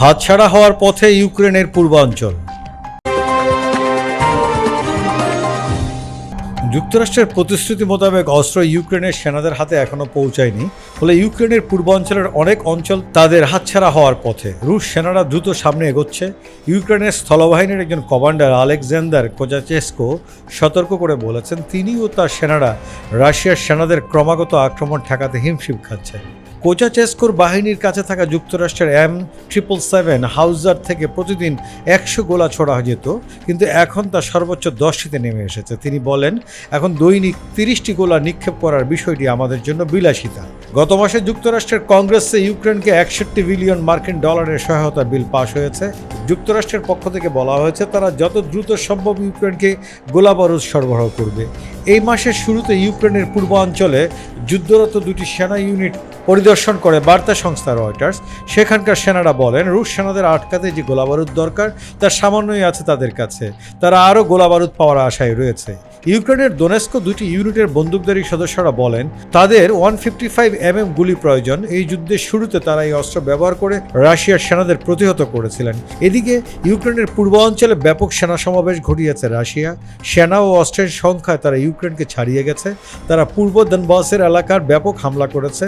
হাতছাড়া হওয়ার পথে ইউক্রেনের পূর্বাঞ্চল। যুক্তরাষ্ট্রের প্রতিশ্রুতি মোতাবেক অস্ত্র ইউক্রেনের সেনাদের হাতে এখনও পৌঁছায়নি। ফলে ইউক্রেনের পূর্বাঞ্চলের অনেক অঞ্চল তাদের হাতছাড়া হওয়ার পথে। রুশ সেনারা দ্রুত সামনে এগোচ্ছে। ইউক্রেনের স্থলবাহিনীর একজন কমান্ডার আলেকজান্ডার কোজাচেস্কো সতর্ক করে বলেছেন তিনি ও তার সেনারা রাশিয়ার সেনাদের ক্রমাগত আক্রমণ ঠেকাতে হিমশিম খাচ্ছে কোচাচেস্কোর বাহিনীর কাছে থাকা যুক্তরাষ্ট্রের এম ট্রিপল সেভেন হাউজার থেকে প্রতিদিন একশো গোলা ছোড়া যেত, কিন্তু এখন তা সর্বোচ্চ দশটিতে নেমে এসেছে। তিনি বলেন, এখন দৈনিক তিরিশটি গোলা নিক্ষেপ করার বিষয়টি আমাদের জন্য বিলাসিতা। গত মাসে যুক্তরাষ্ট্রের কংগ্রেসে ইউক্রেনকে একষট্টি বিলিয়ন মার্কিন ডলারের সহায়তা বিল পাশ হয়েছে। যুক্তরাষ্ট্রের পক্ষ থেকে বলা হয়েছে, তারা যত দ্রুত সম্ভব ইউক্রেনকে গোলাবারুদ সরবরাহ করবে। এই মাসের শুরুতে ইউক্রেনের পূর্বাঞ্চলে যুদ্ধরত দুটি সেনা ইউনিট পরিদর্শন করে বার্তা সংস্থা রয়টার্স। সেখানকার সেনারা বলেন, রুশ সেনাদের আটকাতে যে গোলাবারুদ দরকার তার সামান্যই আছে তাদের কাছে। তারা আরও গোলাবারুদ পাওয়ার আশায় রয়েছে। ইউক্রেনের দোনেস্কো দুটি ইউনিটের বন্দুকধারী সদস্যরা বলেন, তাদের one fifty five M M গুলি প্রয়োজন। এই যুদ্ধের শুরুতে তারা এই অস্ত্র ব্যবহার করে রাশিয়ার সেনাদের প্রতিহত করেছিলেন। এদিকে ইউক্রেনের পূর্বাঞ্চলে ব্যাপক সেনা সমাবেশ ঘটিয়েছে রাশিয়া। সেনা ও অস্ত্রের সংখ্যায় তারা ইউক্রেনকে ছাড়িয়ে গেছে। তারা পূর্ব দনবাসের এলাকার ব্যাপক হামলা করেছে।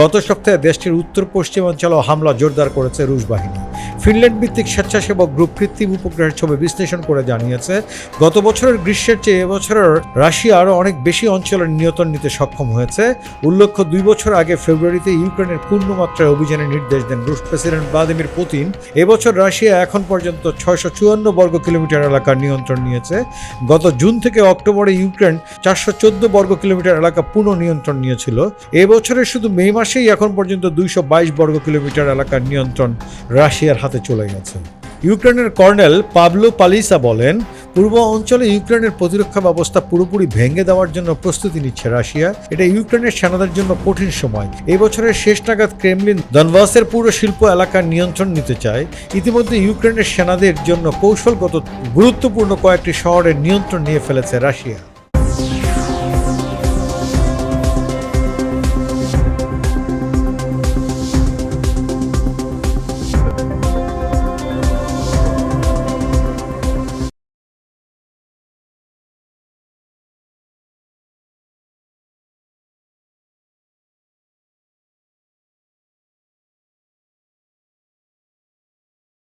গত সপ্তাহে দেশটির উত্তর পশ্চিমাঞ্চলেও হামলা জোরদার করেছে রুশ বাহিনী। ফিনল্যান্ড ভিত্তিক স্বেচ্ছাসেবক গ্রুপ কৃত্রিম উপগ্রহের ছবি বিশ্লেষণ করে জানিয়েছে, গত বছরের গ্রীষ্মের চেয়ে এবছরের রাশিয়া আরও অনেক বেশি অঞ্চলের নিয়ন্ত্রণ নিতে সক্ষম হয়েছে। উল্লেখ্য, দুই বছর আগে ফেব্রুয়ারিতে ইউক্রেনের পূর্ণমাত্রায় অভিযানের নির্দেশ দেন রুশ প্রেসিডেন্ট ভ্লাদিমির পুতিন। এবছর রাশিয়া এখন পর্যন্ত ছয়শো চুয়ান্ন বর্গ কিলোমিটার এলাকার নিয়ন্ত্রণ নিয়েছে। গত জুন থেকে অক্টোবরে ইউক্রেন চারশো চোদ্দ বর্গ কিলোমিটার এলাকা পুনঃ নিয়ন্ত্রণ নিয়েছিল। এবছরের শুধু মে মাসেই এখন পর্যন্ত দুইশো বাইশ বর্গ কিলোমিটার এলাকার নিয়ন্ত্রণ রাশিয়ার হাতে চলে গেছে ইউক্রেনের কর্নেল পাবলো পালিসা বলেন, পূর্ব অঞ্চলে ইউক্রেনের প্রতিরক্ষা ব্যবস্থা পুরোপুরি ভেঙে দেওয়ার জন্য প্রস্তুতি নিচ্ছে রাশিয়া। এটা ইউক্রেনের সেনাদের জন্য কঠিন সময়। এই বছরের শেষ নাগাদ ক্রেমলিন দনবাসের পুরো শিল্প এলাকার নিয়ন্ত্রণ নিতে চায়। ইতিমধ্যে ইউক্রেনের সেনাদের জন্য কৌশলগত গুরুত্বপূর্ণ কয়েকটি শহরের নিয়ন্ত্রণ নিয়ে ফেলেছে রাশিয়া।